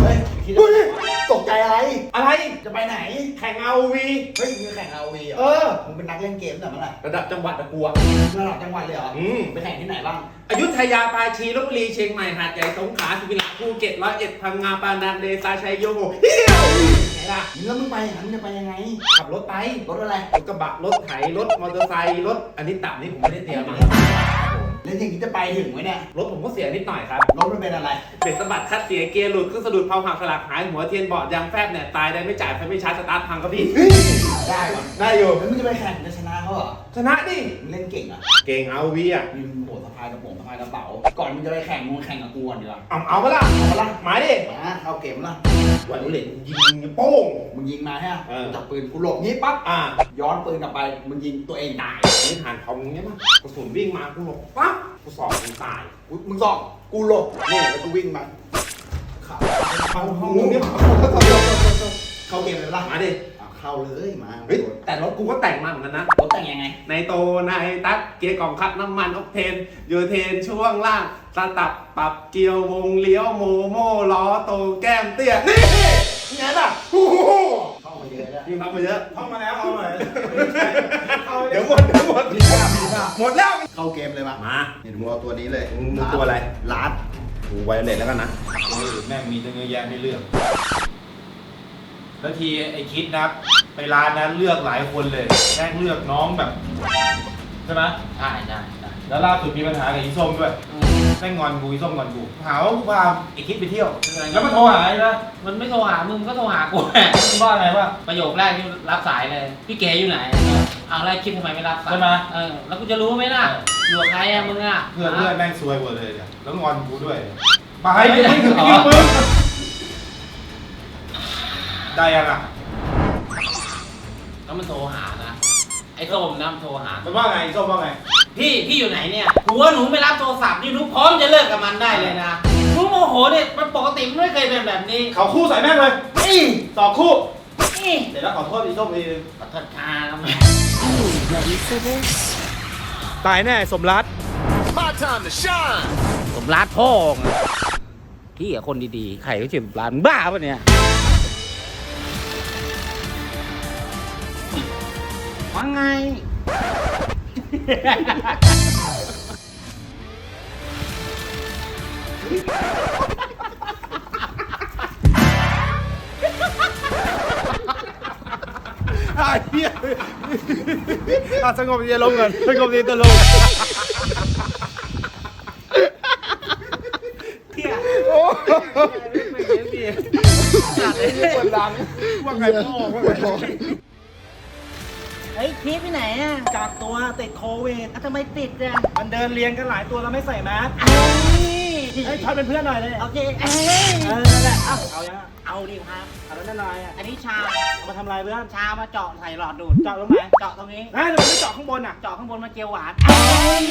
เฮ้ยคิดตกใจอะไร อะไร จะไปไหน แข่งเอาวีเฮ้ยมึงแข่งเอาวีเหรเอออ มึงเป็นนักเล่นเกมแต่เมื่อไหร่ระดับจังหวัดตะกัว ระดับจังหวัดเลยเหรออืม ไปแข่งที่ไหนบ้าง อยุธยาปาชีลบบุรีเชียงใหม่หาดใหญ่สงขลาสุรินทร์ภูเก็ตร้อยเอ็ดพังงาปานันเดซาชัยโยโหเฮียวไงล่ะ แล้วมึงไปอย่างนั้นมึงจะไปยังไง ขับรถไปรถอะไร รถกระบะรถไถรถมอเตอร์ไซค์รถอันนี้ตับนี่ผมไม่ได้เตรียมมา แล้วอย่างนี้จะไปถึงไหมเนี่ย รถผมก็เสียนิดหน่อยครับ รถมันเป็นอะไร เบรกสะบัดคัดเสียเกียร์หลุดเครื่องสะดุดเพลาหักสลักหายหัวเทียนบอดยางแฟบเนี่ยตายได้ไม่จ่ายไฟไม่ชาร์จสตาร์ทพังครับพี่ ได้ปะได้อยู่ แล้วมึงจะไปแข่งจะชนะเขาเหรอชนะดิ มึงเล่นเก่งอะเก่งเอาวีอะมีโหสะพายกระโปรงสะพายกระเป๋า ก่อนมึงจะไปแข่งมึงแข่งกับกูก่อนดีกว่าเอาเอาปะล่ะเอาปะล่ะมาดิมาเข้าเกมละวันนี้เหลนยิงโป้ง มึงยิงมาฮะเออ จับปืนกูหลบนี้ปั๊บ อ่าย้อนปืนกลับไป มึงยิงตัวเองตาย นี่ผ่านทอมเงี้ยมั้งกระสุนวิ่งมากูหลบปั๊บกูสอบมึงตายกูมึงสอบกูหลบนี่แล้วกูวิ่งมาเข้าเข้าห้ห้อองงมึงนี้เนี่ยเข้าเกมเลยปะล่ะมาดิ เอาเข้าเลยมาเฮ้ยแต่รถกูก็แต่งมาเหมือนกันนะ รถแต่งยังไง ในโตในตัดเกียร์กล่องคัดน้ำมันออกเทนยูเทนช่วงล่างสตับปรับเกียววงเลี้ยวโมโม่ล้อโตแก้มเตี้ยนี่ไงล่ะโอ้โหเข้ามาเยอะแล้วยิงทำมาเยอะเข้ามาแล้วเอาหน่อยเดี๋ยวหมดเดี๋ยวหมดมีภาพมีภาพหมดแล้วเข้าเกมเลยมามาเนี่ยมึงเอาตัวนี้เลยมึงมึงตัวอะไรลาดกูไวเลสแล้วกันนะโอ้ยแม่งมีตั้งเยอะแยะให้เลือก แล้วทีไอ้คิดนะไปร้านนั้นเลือกหลายคนเลยแม่งเลือกน้องแบบใช่ไหมใช่ใช่ใช่แล้วล่าสุดมีปัญหากับอีส้มด้วยแม่งงอนกูอีส้มงอนกูหาว่ากูพาไอ้คิดไปเที่ยว แล้วมันโทรหาไอ้นะมันไม่โทรหามึงก็โทรหากูแหละมันว่าไงว่าประโยคแรกที่รับสายเลย พี่เก๋อยู่ไหนเอาอะไรคิดทำไมไม่รับสายใช่ไหมเออแล้วกูจะรู้ไหมล่ะอยู่กับใครอะมึงอะเพื่อนเพื่อนแม่งซวยหมดเลยเนี่ยแล้วงอนกูด้วยไปไม่ไม่ได้ถึงหรอคิวมึง ได้ยังอะแล้วมันโทรหานะ ไอ้ส้มนะมันโทรหา มันว่าไงอีส้มว่าไง พี่พี่อยู่ไหนเนี่ยหัวหนูไม่รับโทรศัพท์นี่หนูพร้อมจะเลิกกับมันได้เลยนะหนูโมโหเนี่ยมันปกติมันไม่เคยเป็นแบบนี้เขาคู่ใส่แม่งเลยนี่สอบคู่นี่เดี๋ยวแล้วขอโทษอีส้มทีนึงขอโทษค่ะครับตายแน่สมรักผมร้านพ่อไงพี่กับคนดีๆ ใครก็ชื่อร้านบ้าปะเนี่ย ว่าไง อะเฮียอะสงบใจลงก่อนสงบใจตลงปวดหลังว่าไงพ่อว่าไงพ่อ เฮ้ยพีทไปไหนอะกักตัวติดโควิดอะทำไมติดอะมันเดินเรียงกันหลายตัวแล้วไม่ใส่แมสเอ้ยเฮ้ยทอยเป็นเพื่อนหน่อยเลย โอเคเอ้ยเออนั่นแหละเอ้าเอายังอะเอาดิครับ เอาแล้วนั่นอะไรอะอันนี้ชาเอามาทำอะไรเพื่อนชามาเจาะใส่หลอดดูดเจาะตรงไหนเจาะตรงนี้นะเดี๋ยวมันไม่เจาะข้างบนอะ เจาะข้างบนมาเจียวหวานเอ้ย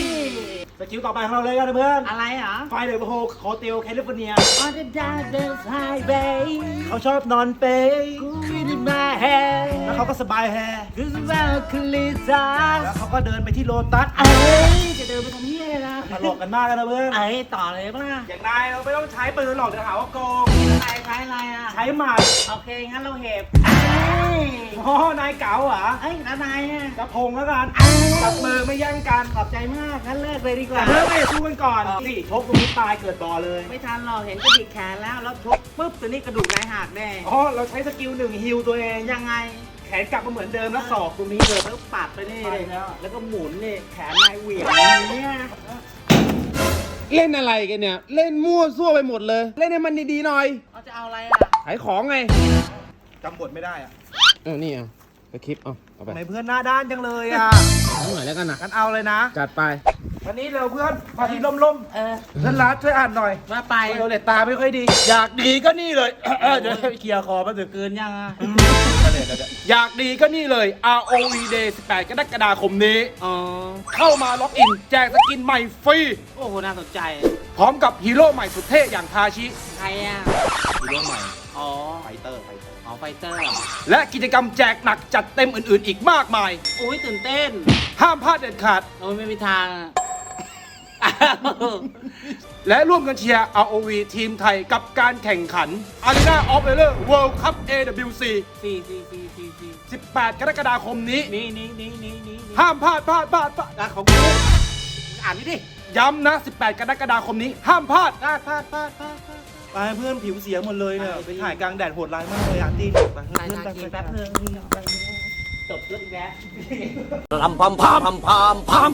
สกิลต่อไปของเราเลยกันนะเพื่อน อะไรเหรอ ไฟเดอร์โฮโคเทลแคลิฟอร์เนีย On the darkest highway เขาชอบนอนเปย์ Good in my head แล้วเขาก็สบายแฮร์ Good about c l i s a แล้วเขาก็เดินไปที่โลตัสเอ้ยจะเดินไปทำเหี้ยอะไรนะตลกกันมากกันนะเพื่อน เอ้ยต่อเลยป่ะอย่างนายเราไม่ต้องใช้ปืนหรอกเดี๋ยวหาว่าโกง ใช้ใช้อะไรอะใช้หมัดโอเคงั้นเราเห็บเอ้ยอ๋อนายเก๋าเหรอเอ้ยแล้วนายอะกระพงแล้วกันเอ้ยจับมือไม่แย่ง กันขอบใจมากงั้นเลิกเลยดีกแต่ว่าเพื่อนไม่สู้กันก่อนอ๋อนี่ชกตรงนี้ตายเกิดบ่อเลยไม่ทันหรอกเห็นกระดิกแขนแล้วแล้วชกปุ๊บตัวนี้กระดูกนายหักแน่อ๋อเราใช้สกิลหนึ่งฮิลตัวเองยังไงแขนกลับมาเหมือนเดิมแล้วศอกตรงนี้เลย แล้วปัดไปนี่เลยไปแล้ว แล้วก็หมุนนี่แขนนายเหวี่ยงอย่างเนี่ยเล่นอะไรกันเนี่ย เล่นมั่วซั่วไปหมดเลย เล่นให้มันดีๆหน่อยเขาจะเอาอะไรอะขายของไงจำบทไม่ได้อะเออนี่เอาไปคลิปเอาเอาไป ทำไมเพื่อนหน้าด้านจังเลยอะ เอาหน่อยแล้วกันนะกันเอาเลยนะ จัดไป วันนี้เร็วเพื่อนพาทีล่มเออๆเพื่อนรัดช่วยอ่านหน่อยว่าไปไวโอเลตตาไม่ค่อยดี อยากดีก็นี่เลยเดี๋ยวเคลียร์คอแป๊บนึงเกินยังอะอยากดีก็นี่เลย ROV Day 18 กรกฎาคมนี้อ๋อเข้ามาล็อกอิน แจกสกินใหม่ฟรี โอ้โห น่าสนใจ พร้อมกับฮีโร่ใหม่สุดเท่อย่างทาชิ ใครอะ ฮีโร่ใหม่ อ๋อ ไฟเตอร์ไฟเตอร์ อ๋อ ไฟเตอร์เหรอและกิจกรรมแจกหนักจัดเต็มอื่นๆ อีกมากมาย โอ้ยตื่นเต้น ห้ามพลาดเด็ดขาด โอ้ยไม่มีทางอะและร่วมกันเชียร์ ROV ทีมไทยกับการแข่งขัน Arena of Valor World Cup AWC สี่สี่สี่สี่สี่18 กรกฎาคมนี้ นี่นี่นี่นี่นี่ห้ามพลาดพลาดพลาดพลาดอะของกู อ่านนี่ดิ ย้ำนะ 18 กรกฎาคมนี้ ห้ามพลาด พลาดพลาดพลาดพลาดพลาดไปเพื่อนผิวเสียหมดเลยเนี่ยไปไปถ่ายกลางแดดโหดร้ายมากเลยอะตีไปนายนาทีแป๊บนึงจบเรื่องอีกแล้วลำพามพามพามพาม